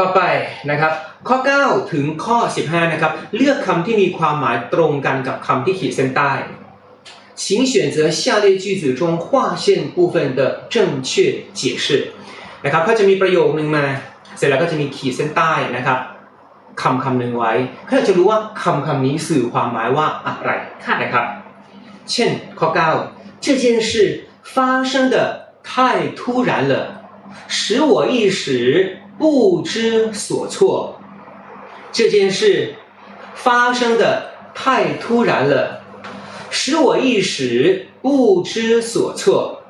ต่อไปนะครับ ข้อ 9 ถึงข้อ 15 นะครับ เลือกคำที่มีความหมายตรงกันกับคำที่ขีดเส้นใต้请选择下列句子中划线部分的正确解释นะครับเขาจะมีประโยคนึงมา เสร็จแล้วก็จะมีขีดเส้นใต้นะครับคำคำหนึ่งไว้เขาอยากจะรู้ว่าคำคำนี้สื่อความหมายว่าอะไร ค่ะ นะครับ เช่นข้อ9这件事发生的太突然了使我一时 不知所措这件事发生的太突然了使我一时不知所措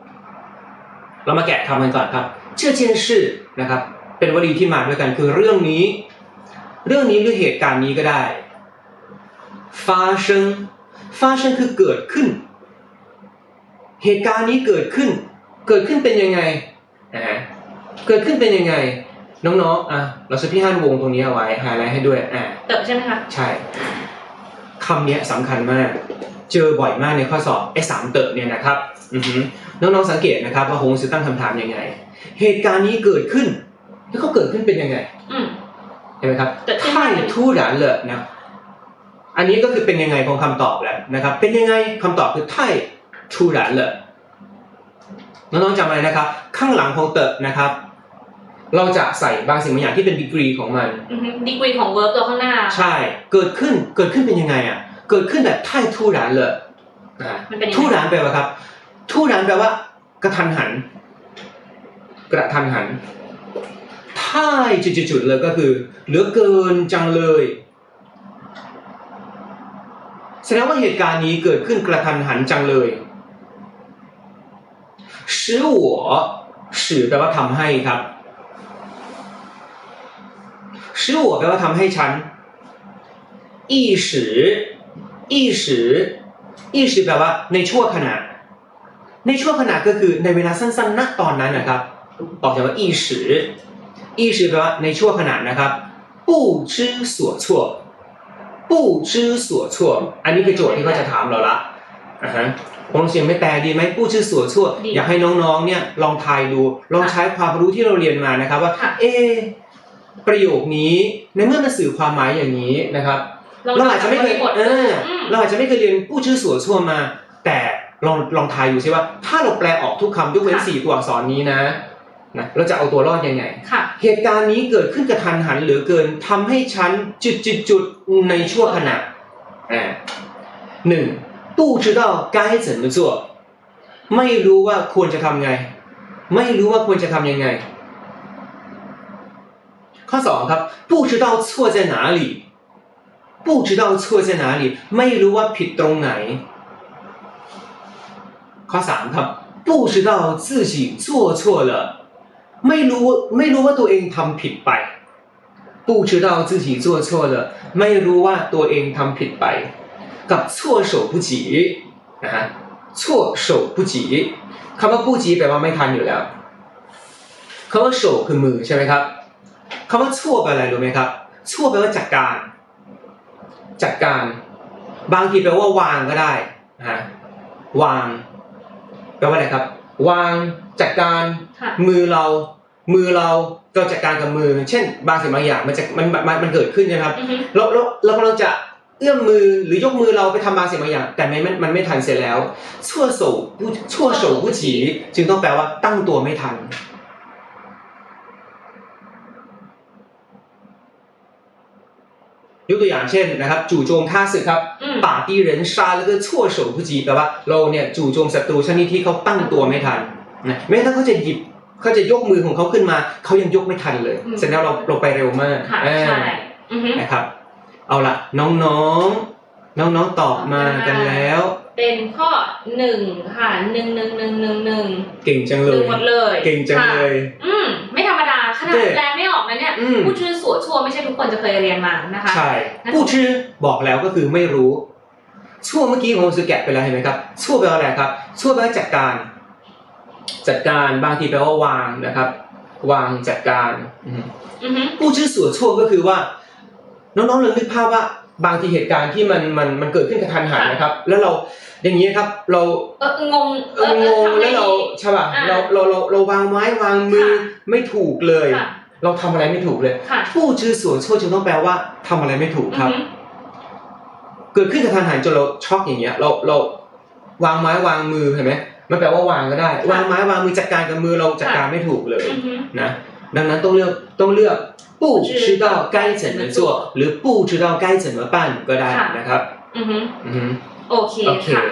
เรามาแกะคำกันก่อนครับ这件事นะครับ เป็นวลีที่มาด้วยกันคือเรื่องนี้ เรื่องนี้หรือเหตุการณ์นี้ก็ได้发生发生คือเกิดขึ้น เหตุการณ์นี้เกิดขึ้น เกิดขึ้นเป็นยังไงอ่าเกิดขึ้นเป็นยังไง น้องๆอะเราจะพิ่ห้านวงตรงนี้เอาไว้ไฮไลท์ให้ด้วยอะเติบใช่ไหมคะใช่คำนี้สำคัญมาก เจอบ่อยมากในข้อสอบไอ้สามเติบเนี่ยนะครับน้องๆสังเกตนะครับว่าโฮงจะตั้งคำถามยังไง เหตุการณ์นี้เกิดขึ้น แล้วก็เกิดขึ้นเป็นยังไงเห็นไหมครับท่านทู่หลานเลยนะอันนี้ก็คือเป็นยังไงของคำตอบแล้วนะครับ เป็นยังไงคำตอบคือไท่ทูหลานเลยน้องๆจำไว้นะครับ ข้างหลังของเติบนะครับ เราจะใส่บางสิ่งบางอย่างที่เป็นดีกรีของมัน อือฮึดีกรีของเวิร์บตัวข้างหน้า ใช่ เกิดขึ้น เกิดขึ้นเป็นยังไงอ่ะ เกิดขึ้นแบบ太突然了อ่า มันเป็นยังไง 突然แปลว่าครับ突然แปลว่า กระทันหัน กระทันหัน太จุดๆๆเลยก็คือ เหลือเกินจังเลย แสดงว่าเหตุการณ์นี้เกิดขึ้นกระทันหันจังเลย使我使แปลว่าทำให้ครับ 使我แปลว่าทำให้ฉันอีสืออีสือีสืแปลว่า ในชั่วขณะ ในชั่วขณะก็คือในเวลาสั้นๆณตอนนั้นนะครับออกจากว่าอีสือีสืแปลว่าในชั่วขณะนะครับ不知所措不知所措อันนี้คือโจทย์ที่เขาจะถามเราละอะฮะผงเสียงไม่แปลดีไหมผู้ชื่อสัวชั่ว อยากให้น้องๆเนี่ยลองทายดู ลองใช้ความรู้ที่เราเรียนมานะครับว่า เอ ประโยคนี้ในเมื่อมันสื่อความหมายอย่างนี้นะครับ เราอาจจะไม่เคย บท เออ อืม เราอาจจะไม่เคยเรียนผู้ชื่อสัวชั่วมา แต่ลองลองทายดูซิว่า ถ้าเราแปลออกทุกคำยกเว้น ค่ะ สี่ตัวอักษรนี้นะนะเราจะเอาตัวรอดยังไง ค่ะ เหตุการณ์นี้เกิดขึ้นกระทันหันเหลือเกินทำให้ฉันจุดจุดจุดๆๆในชั่วขณะอ่าหนึ่ง不知道该怎么做ไม่รู้ว่าควรจะทำไง ไม่รู้ว่าควรจะทำยังไง ข้อสองครับ不知道错在哪里不知道错在哪里ไม่รู้ว่าผิดตรงไหน ข้อสามครับ不知道自己做错了ไม่รู้ไม่รู้ว่าตัวเองทำผิดไป不知道自己做错了ไม่รู้ว่าตัวเองทำผิดไป กับ措手不及นะฮะ措手不及คำว่า不及แปลว่าไม่ทันอยู่แล้วคำว่า手คือมือใช่ไหมครับ คำว่า错แปลอะไรรู้ไหมครับ错แปลว่าจัดการ จัดการ บางทีแปลว่าวางก็ได้นะฮะวาง แปลว่าอะไรครับ วางจัดการค่ะมือเรา มือเราเราจัดการกับมือ เช่น บางสิ่งบางอย่างมันจะมันมันมันเกิดขึ้นใช่ไหมครับอือฮึเราเราเรากำลังจะเอื้อมมือหรือยกมือเราไปทำบางสิ่งบางอย่าง แต่ไม่มันมันไม่ทันเสร็จแล้วชั่วโสผู้ชั่วโสผู้ฉีจึงต้องแปลว่าตั้งตัวไม่ทัน ยกตัวอย่างเช่นนะครับจู่โจมฆ่าศึกครับอืมป่าตีเหรินซาแล้วก็ชั่วโสผู้จีแปลว่าเราเนี่ยจู่โจมศัตรูชนิดที่เขาตั้งตัวไม่ทันนะแม้ถ้าเขาจะหยิบเขาจะยกมือของเขาขึ้นมาเขายังยกไม่ทันเลยอืมแสดงว่าเราเราไปเร็วมากค่ะอ่าใช่อือฮึนะครับ เอาละน้องๆ น้องๆตอบมากันแล้ว เป็นข้อหนึ่งค่ะหนึ่งหนึ่งหนึ่งหนึ่งหนึ่งเก่งจังหเลนึ่งยหมดเลย เก่งจังเลยค่ะอืมไม่ธรรมดาขนาดเจ๊แปล ผู้ชื่อสัวชั่วไม่ใช่ทุกคนจะเคยเรียนมานะคะใช่ผู้ชื่อบอกแล้วก็คือไม่รู้ ชั่วเมื่อกี้ผมซื้อแกะไปแล้วเห็นไหมครับ ชั่วแปลว่าอะไรครับ ชั่วแปลว่าจัดการ จัดการบางทีแปลว่าวางนะครับ วางจัดการอืมอือฮึผู้ชื่อสัวชั่วก็คือว่า น้องๆลองนึกภาพว่าบางทีเหตุการณ์ที่มันมันมันเกิดขึ้นกระทันหันนะครับ แล้วเราอย่างนี้ครับ เราเอองงเอองงทำไงแล้วเราดีใช่ป่ะอ่าเราเราเราเราวางไม้วางมือค่ะไม่ถูกเลยค่ะ เราทำอะไรไม่ถูกเลย ค่ะ ผู้知所措จะต้องแปลว่าทำอะไรไม่ถูก อื ครับ อฮึ เกิดขึ้นกับทันหันจนเราช็อกอย่างเงี้ย เราเราวางไม้วางมือเห็นไหมมันแปลว่าวางก็ได้ วางไม้วางมือจัดการกับมือเราจัดการไม่ถูกเลย อือฮึ นะดังนั้นต้องเลือกต้องเลือก不知道该怎么做หรือ不知道该怎么办ก็ได้นะครับ อือฮึ อือฮึ โอเค โอเค ค่ะ